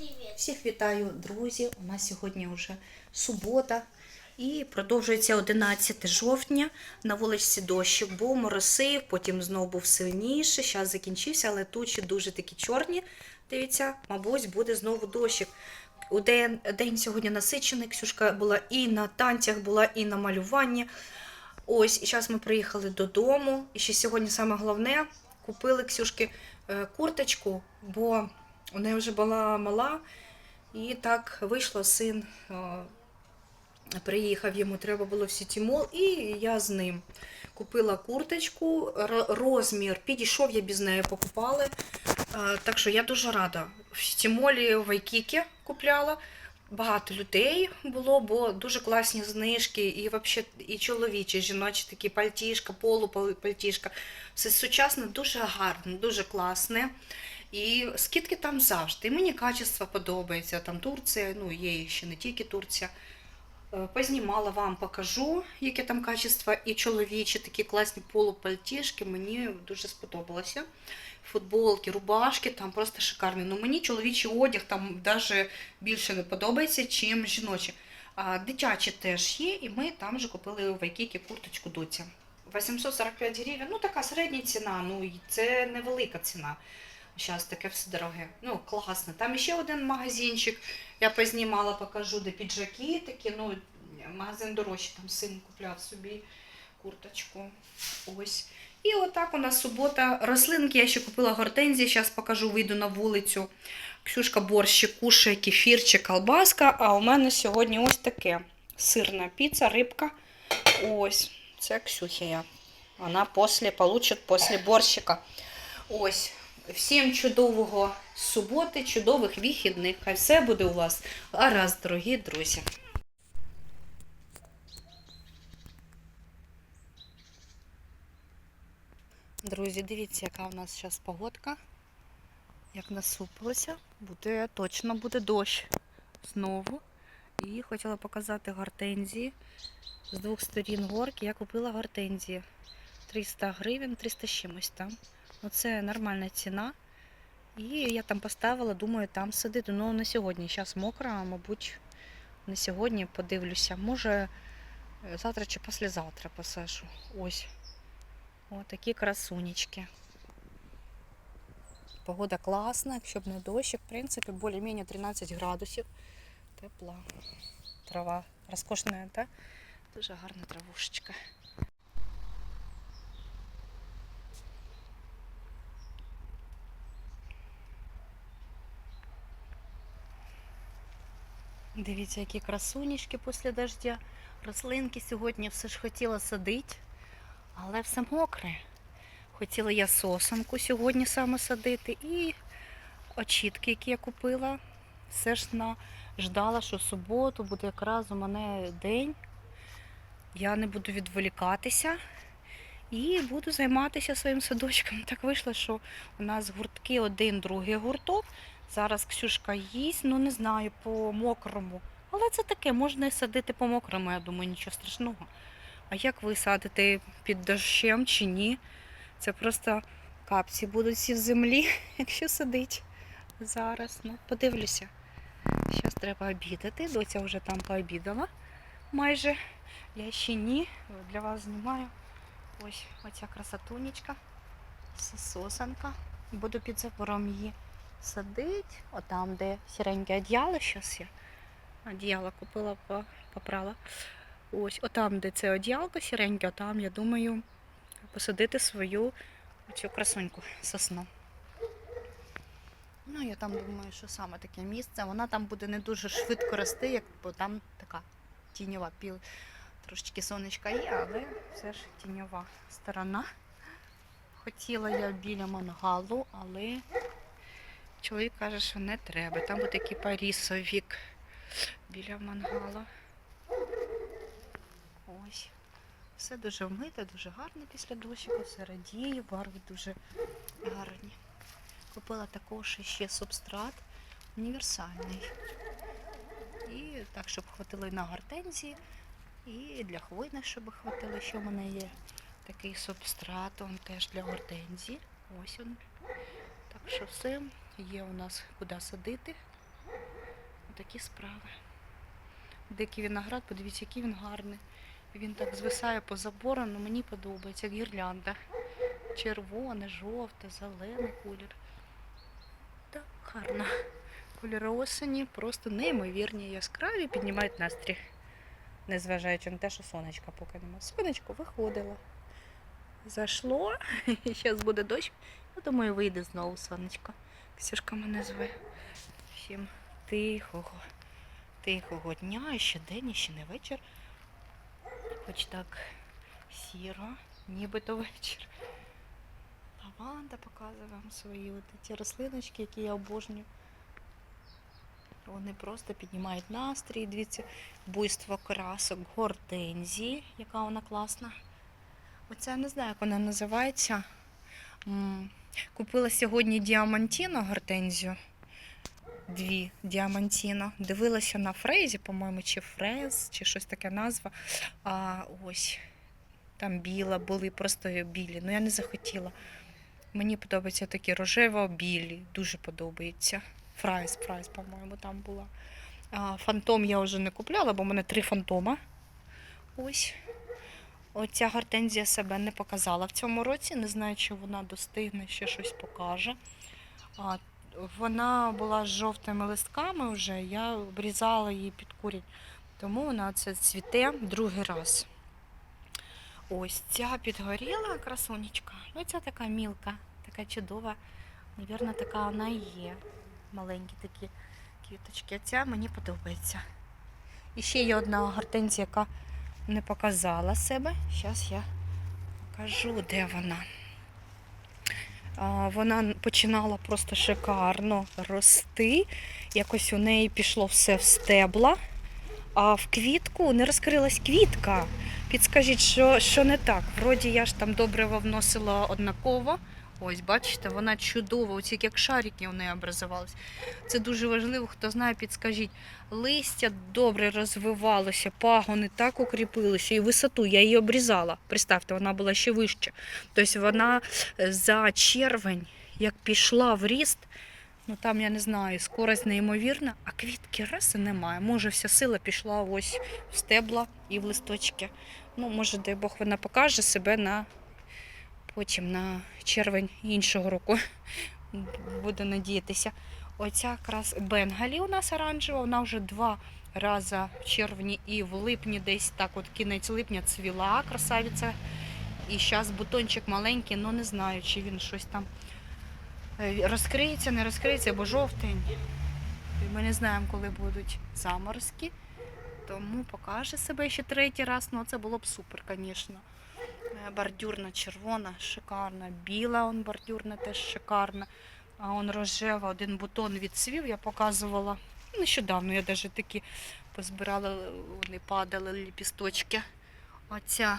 привет. Всіх вітаю, друзі. У нас сьогодні вже субота і продовжується 11 жовтня. На вулиці дощик був, моросив, потім знову був сильніший. Зараз закінчився, але тучі дуже такі чорні. Дивіться, мабуть, буде знову дощик. У день, день сьогодні насичений. Ксюшка була і на танцях, була і на малюванні. Ось, і зараз ми приїхали додому. І ще сьогодні саме головне купили Ксюшки е, курточку, бо у неї вже була мала. І так вийшло, син приїхав, йому треба було в Сітімол, і я з ним купила курточку, розмір, підійшов, я без неї покупали. Е, Так що я дуже рада. В Сітімолі в Айкікі купляла. Багато людей було, бо дуже класні знижки, і вообще, і чоловічі, і жіночі такі пальтішка, полупальтішка. Все сучасне, дуже гарне, дуже класне. І скидки там завжди. І мені качество подобається. Там Турція, ну є ще не тільки Турція. Е, Познімала вам, покажу, яке там качество. І чоловічі такі класні полупальтішки. Мені дуже сподобалося. Футболки, рубашки там просто шикарні. Ну мені чоловічий одяг там навіть більше не подобається, чим жіночі. А дитячі теж є, і ми там же купили в Вайкікі курточку доця. 845 гривень, ну така середня ціна, ну це невелика ціна. Зараз таке все дороге. Ну, класно. Там ще один магазинчик. Я познімала, покажу, де піджаки такі. Ну, магазин дорожчий, там син купляв собі курточку. Ось. І отак у нас субота. Рослинки я ще купила гортензії. Зараз покажу, вийду на вулицю. Ксюшка борщик кушає, кефірчик, колбаска. А у мене сьогодні ось таке: сирна піца, рибка. Ось. Це Ксюхія. Вона після получить після борщика. Ось. Всім чудового суботи, чудових вихідних. Хай все буде у вас гаразд, дорогі друзі. Друзі, дивіться, яка у нас зараз погодка. Як насупилося, буде точно буде дощ знову. І хотіла показати гортензії з двох сторін горки. Я купила гортензії 300 гривень, 300 чимось там. Ну, це нормальна ціна. І я там поставила, думаю, там сидити. Ну, не сьогодні. Зараз мокро, а мабуть, не сьогодні подивлюся. Може, е, завтра чи післязавтра посажу. Ось. Ось такі красунечки. Погода класна, якщо б не дощ, в принципі, більш-менш 13 градусів. Тепла. Трава розкошна, так? Дуже гарна травушечка. Дивіться, які красунечки після дождя. Рослинки сьогодні все ж хотіла садити, але все мокре. Хотіла я сосанку сьогодні саме садити і очітки, які я купила. Все ж на ждала, що в суботу буде якраз у мене день. Я не буду відволікатися і буду займатися своїм садочком. Так вийшло, що у нас гуртки один, другий гурток. Зараз Ксюшка їсть, ну не знаю, по мокрому. Але це таке, можна і садити по мокрому, я думаю, нічого страшного. А як ви садите під дощем чи ні? Це просто капці будуть всі в землі, якщо садить зараз. Ну, подивлюся. Зараз треба обідати. Доця вже там пообідала майже. Я ще ні. Для вас знімаю. Ось оця красотунечка. Сосанка. Буду під забором її садить. Отам, де сіреньке одіяло, зараз я одіяло купила, попрала. Ось, отам, де це одіялко сіреньке, там, я думаю, посадити свою цю красуньку сосну. Ну, я там думаю, що саме таке місце. Вона там буде не дуже швидко рости, як бо там така тіньова піл. Трошечки сонечка є, але все ж тіньова сторона. Хотіла я біля мангалу, але чоловік каже, що не треба. Там буде такий парісовік біля мангала. Ось. Все дуже вмите, дуже гарно після дощику, все радіє, барви дуже гарні. Купила також ще субстрат універсальний. І так, щоб хватило і на гортензії, і для хвойних, щоб хватило. Ще в мене є такий субстрат, он теж для гортензії. Ось він. Так що все, є у нас куди садити. Такі справи. Дикий виноград, подивіться, який він гарний. Він так звисає по забору, але мені подобається, як гірлянда. Червоне, жовте, зелений колір. Так, гарно. Кольори осені просто неймовірні, яскраві, піднімають настрій. Незважаючи на те, що сонечка поки нема. Сонечко виходило. Зайшло, зараз буде дощ. Я думаю, вийде знову сонечко. Ксюшка мене зве. Всім тихого, тихого дня, і ще день, і ще не вечір. Хоч так сіро, нібито вечір. Лаванда показує вам свої от ці рослиночки, які я обожнюю. Вони просто піднімають настрій. Дивіться, буйство красок гортензії, яка вона класна. Оця я не знаю, як вона називається. Купила сьогодні діамантіно гортензію. Дві діамантіно. Дивилася на фрезі, по-моєму, чи фрез, чи щось таке назва. А ось там біла, були просто білі. Ну я не захотіла. Мені подобаються такі рожево-білі, дуже подобається. Фрайс, фрайс, по-моєму, там була. А, фантом я вже не купляла, бо в мене три фантома. Ось. Оця гортензія себе не показала в цьому році. Не знаю, чи вона достигне, ще щось покаже. А, вона була з жовтими листками вже, я обрізала її під курінь. Тому вона це цвіте другий раз. Ось ця підгоріла красунечка. Ну, ця така мілка, така чудова. Навірно, така вона і є. Маленькі такі квіточки. А ця мені подобається. І ще є одна гортензія, яка не показала себе. Зараз я покажу, де вона. Вона починала просто шикарно рости. Якось у неї пішло все в стебла, а в квітку не розкрилась квітка. Підскажіть, що, що не так? Вроді я ж там добре вносила однаково. Ось, бачите, вона чудова, оці як шарики у неї образувались. Це дуже важливо, хто знає, підскажіть. Листя добре розвивалося, пагони так укріпилися, і висоту я її обрізала. Представте, вона була ще вища. Тобто вона е, за червень, як пішла в ріст, ну там я не знаю, скорость неймовірна, а квітки раз і немає. Може, вся сила пішла ось в стебла і в листочки. Ну, може, дай Бог, вона покаже себе на потім на червень іншого року. Буду надіятися. Оця якраз Бенгалі у нас оранжева, вона вже два рази в червні і в липні, десь так, от кінець липня цвіла красавиця. І зараз бутончик маленький, але не знаю, чи він щось там е, розкриється, не розкриється, бо жовтень. Ми не знаємо, коли будуть заморозки. Тому покаже себе ще третій раз. Ну, це було б супер, звісно. Е, Бордюрна червона, шикарна. Біла он бордюрна теж шикарна. А он рожева, один бутон відцвів, я показувала. Нещодавно я навіть такі позбирала, вони падали ліпісточки. Оця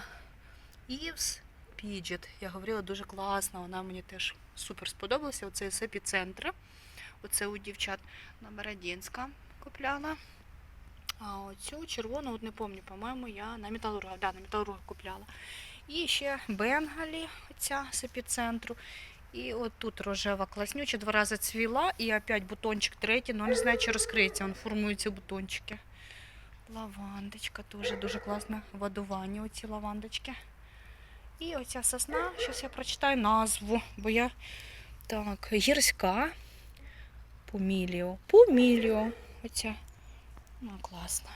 Івс Піджет. Я говорила, дуже класна, вона мені теж супер сподобалася. Оце з епіцентра. Оце у дівчат на Бородінська купляла. А оцю червону, от не пам'ятаю, по-моєму, я на металурга, да, на металурга купляла. І ще Бенгалі, оця з епіцентру. І от тут рожева класнюча, два рази цвіла, і опять бутончик третій, але не знаю, чи розкриється, він формуються бутончики. Лавандочка теж дуже класне водування, оці лавандочки. І оця сосна, зараз я прочитаю назву, бо я так, гірська. Поміліо. Поміліо. Оця. Ну, класно.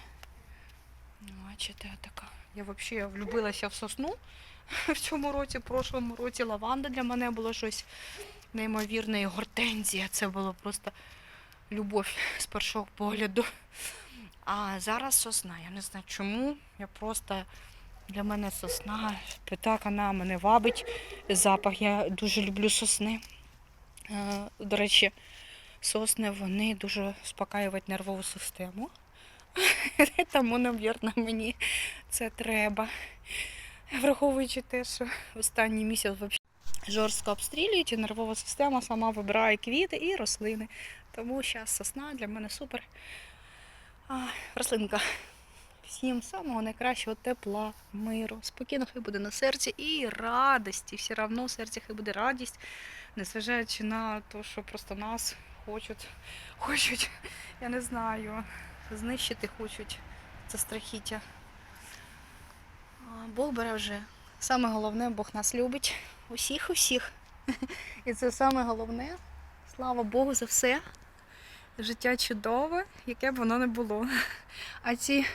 Ну, Бачите, така. Я взагалі влюбилася в сосну в цьому році, в прошлому році лаванда для мене було щось неймовірне. І гортензія. Це було просто любов з першого погляду. А зараз сосна. Я не знаю чому. Я просто для мене сосна. Так вона мене вабить. Запах. Я дуже люблю сосни. Е, До речі, сосни вони дуже успокаюють нервову систему. Тому, навірно, мені це треба. Враховуючи те, що останній місяць взагалі жорстко обстрілюють, і нервова система сама вибирає квіти і рослини. Тому зараз сосна для мене супер. А, рослинка. Всім самого найкращого тепла, миру, спокійно хай буде на серці і радості. Все одно в серці хай буде радість, незважаючи на те, що просто нас хочуть, хочуть Я не знаю. Знищити хочуть. Це страхіття. Бог бере вже. Саме головне, Бог нас любить. Усіх, усіх. І це саме головне. Слава Богу за все. Життя чудове, яке б воно не було. А ці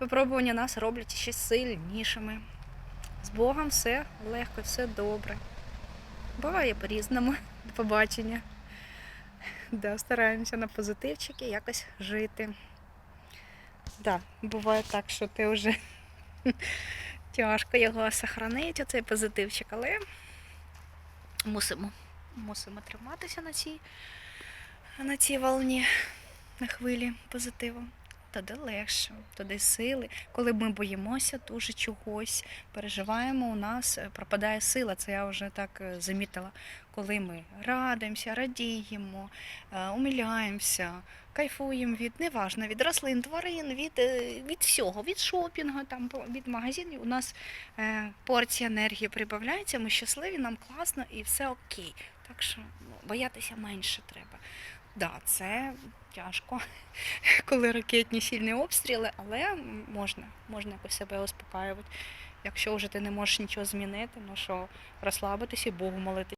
випробування нас роблять ще сильнішими. З Богом все легко, все добре. Буває по-різному. До побачення. Да, стараємося на позитивчики якось жити. Да, буває так, що ти вже тяжко його сохранити, оцей позитивчик, але мусимо, мусимо триматися на цій, на цій волні, на хвилі позитиву. Тоді легше, тоді сили. Коли ми боїмося дуже чогось, переживаємо, у нас е, пропадає сила. Це я вже так е, замітила. Коли ми радимося, радіємо, е, умиляємося, кайфуємо від неважно, від рослин, тварин, від, від всього, від шопінгу, там, від магазинів. У нас порція енергії прибавляється, ми щасливі, нам класно і все окей. Так що ну, боятися менше треба. Да, це тяжко, коли ракетні сильні обстріли, але можна, можна якось себе успокаювати. Якщо вже ти не можеш нічого змінити, ну що розслабитися і Богу молитися.